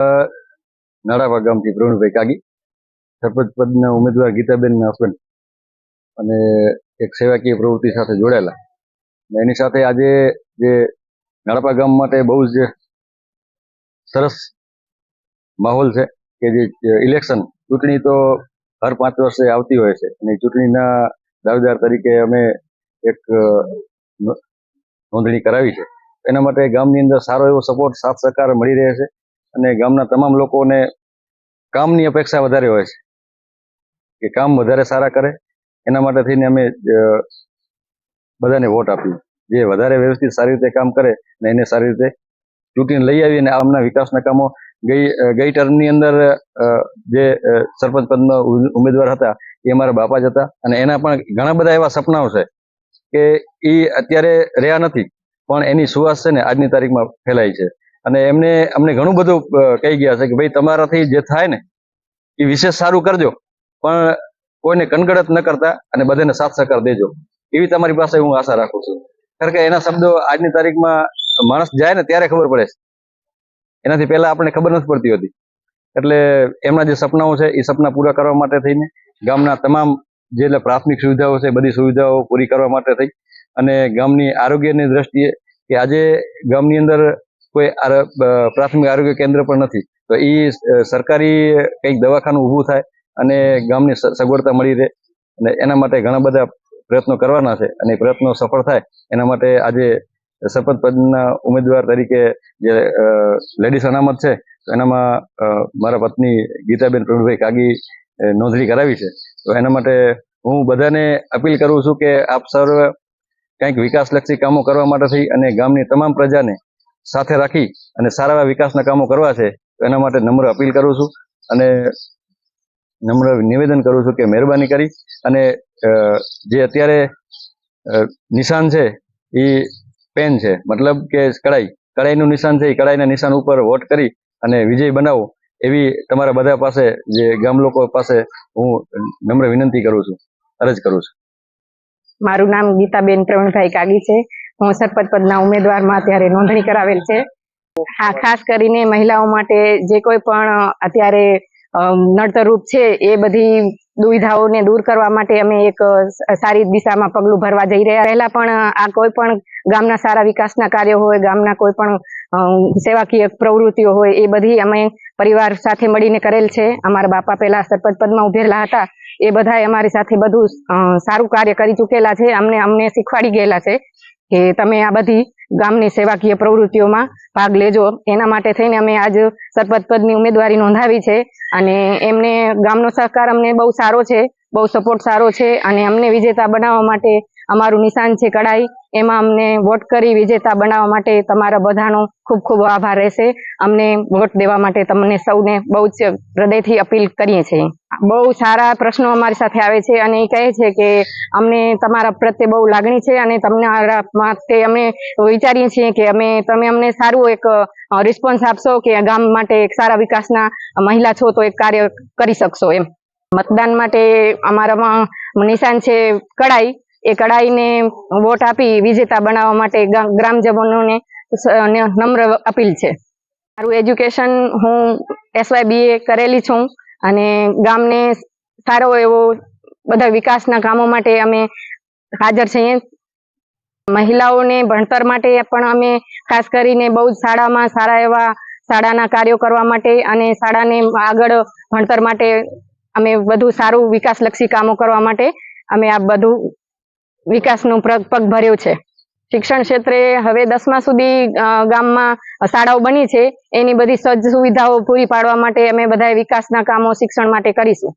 નાડાપા ગામથી પ્રવીણભાઈ કાગી, સરપંચ પદના ઉમેદવાર ગીતાબેનના હસબન્ડ અને એક સેવાકીય પ્રવૃત્તિ સાથે જોડાયેલા. અને એની સાથે આજે જે નાડાપા ગામ માટે બહુ જ સરસ માહોલ છે કે જે ઇલેક્શન, ચૂંટણી તો હર પાંચ વર્ષે આવતી હોય છે અને ચૂંટણીના દાવેદાર તરીકે અમે એક નોંધણી કરાવી છે. એના માટે ગામની અંદર સારો એવો સપોર્ટ સાથ સહકાર મળી રહે છે. અને ગામના તમામ લોકોને કામની અપેક્ષા વધારે હોય છે. કે કામ વધારે સારા કરે. એના માટે થઈને અમે બધાને વોટ આપીએ. જે વધારે વ્યવસ્થિત સારી રીતે કામ કરે ને એને સારી રીતે ચૂંટીને લઈ આવી અને આમના વિકાસના કામો ગઈ ગઈ ટર્મની અંદર જે સરપંચ પદનો ઉમેદવાર હતા એ અમારા બાપા જ હતા. અને એના પણ ઘણા બધા એવા સપનાઓ છે કે એ અત્યારે રહ્યા નથી. પણ એની સુવાસ છે ને આજની તારીખમાં ફેલાઈ છે. અને એમને, અમને ઘણું બધું કહી ગયા છે કે ભાઈ તમારાથી જે થાય ને, એ વિશેષ સારું કરજો. પણ કોઈને કનગડત ન કરતા અને બધાને સાથ સહકાર દેજો. એવી તમારી પાસે હું આશા રાખું છું. કારણ કે એના શબ્દો આજની તારીખમાં માણસ જાય ને ત્યારે ખબર પડે છે. એનાથી પહેલા આપણને ખબર નથી પડતી હોતી. એટલે એમના જે સપનાઓ છે, એ સપના પૂરા કરવા માટે થઈને ગામના તમામ જે પ્રાથમિક સુવિધાઓ છે, બધી સુવિધાઓ પૂરી કરવા માટે થઈ. અને ગામની આરોગ્યની દ્રષ્ટિએ કે આજે ગામની અંદર કોઈ પ્રાથમિક આરોગ્ય કેન્દ્ર પણ નથી. તો એ સરકારી કંઈક દવાખાનું ઊભું થાય અને ગામની સગવડતા મળી રહે. અને એના માટે ઘણા બધા પ્રયત્નો કરવાના છે અને પ્રયત્નો સફળ થાય એના માટે આજે શપથ પદના ઉમેદવાર તરીકે જે લેડીઝ અનામત છે એનામાં મારા પત્ની ગીતાબેન પ્રવીણભાઈ કાગી નોંધણી કરાવી છે. તો એના માટે હું બધાને અપીલ કરું છું કે આપ સર્વ કંઈક વિકાસલક્ષી કામો કરવા માટે થઈ અને ગામની તમામ પ્રજાને સાથે રાખી અને સારા એવા વિકાસના કામો કરવા છે, એના માટે નમ્ર અપીલ કરું છું અને નમ્ર નિવેદન કરું છું કે મહેરબાની કરી અને જે અત્યારે નિશાન છે, એ પેન છે, મતલબ કે કડાઈ, કડાઈનું નિશાન છે, એ કડાઈના નિશાન ઉપર વોટ કરી અને વિજય બનાવો, એવી તમારા બધા પાસે, જે ગામ લોકો પાસે હું નમ્ર વિનંતી કરું છું, અરજ કરું છું. મારું નામ ગીતાબેન પ્રવીણભાઈ કાગી છે હું સરપંચ પદના ઉમેદવારમાં અત્યારે નોંધણી કરાવેલ છે. હા, ખાસ કરીને મહિલાઓ માટે જે કોઈ પણ અત્યારે નડતરરૂપ છે, એ બધી દુવિધાઓને દૂર કરવા માટે અમે એક સારી દિશામાં પગલું ભરવા જઈ રહ્યા. પહેલા પણ આ કોઈ પણ ગામના સારા વિકાસના કાર્યો હોય, ગામના કોઈ પણ સેવાકીય પ્રવૃત્તિઓ હોય એ બધી અમે પરિવાર સાથે મળીને કરેલ છે. અમારા બાપા પહેલા સરપંચ પદમાં ઉભેલા હતા. એ બધાએ અમારી સાથે બધું સારું કાર્ય કરી ચૂકેલા છે. અમને અમને શીખવાડી ગયેલા છે કે તમે આ બધી ગામની સેવાકીય પ્રવૃત્તિઓમાં ભાગ લેજો. એના માટે થઈને અમે આજ સરપંચ પદની ઉમેદવારી નોંધાવી છે અને એમને ગામનો સહકાર અમને બહુ સારો છે, બહુ સપોર્ટ સારો છે અને અમને વિજેતા બનાવવા માટે અમારું નિશાન છે કડાઈ એમાં અમને વોટ કરી વિજેતા બનાવવા માટે તમારા બધાનો ખૂબ ખૂબ આભાર રહેશે. અમને વોટ દેવા માટે તમને સૌને બહુ જ હૃદયથી અપીલ કરીએ છીએ. બહુ સારા પ્રશ્નો અમારી સાથે આવે છે અને એ કહે છે કે અમને તમારા પ્રત્યે બહુ લાગણી છે અને તમારા માટે અમે વિચારીએ છીએ કે અમે, તમે અમને સારું એક રિસ્પોન્સ આપશો કે ગામ માટે એક સારા વિકાસના મહિલા છો તો એક કાર્ય કરી શકશો એમ. મતદાન માટે અમારામાં નિશાન છે કડાઈ એ કડાઈને વોટ આપી વિજેતા બનાવવા માટે ગ્રામજનોને નમ્ર અપીલ છે. મારું એજ્યુકેશન હું એસવાય બીએ કરેલી છું અને ગામને સારો એવો બધા વિકાસના કામો માટે અમે હાજર છીએ. મહિલાઓને ભણતર માટે પણ અમે ખાસ કરીને બહુ જ શાળામાં સારા એવા શાળાના કાર્યો કરવા માટે અને શાળાને આગળ ભણતર માટે અમે વધુ સારું વિકાસલક્ષી કામો કરવા માટે અમે આ બધું વિકાસનું પગ ભર્યો છે. શિક્ષણ ક્ષેત્રે હવે દસમા સુધી ગામમાં શાળાઓ બની છે. એની બધી સજ્જ સુવિધાઓ પૂરી પાડવા માટે અમે બધા વિકાસના કામો શિક્ષણ માટે કરીશું.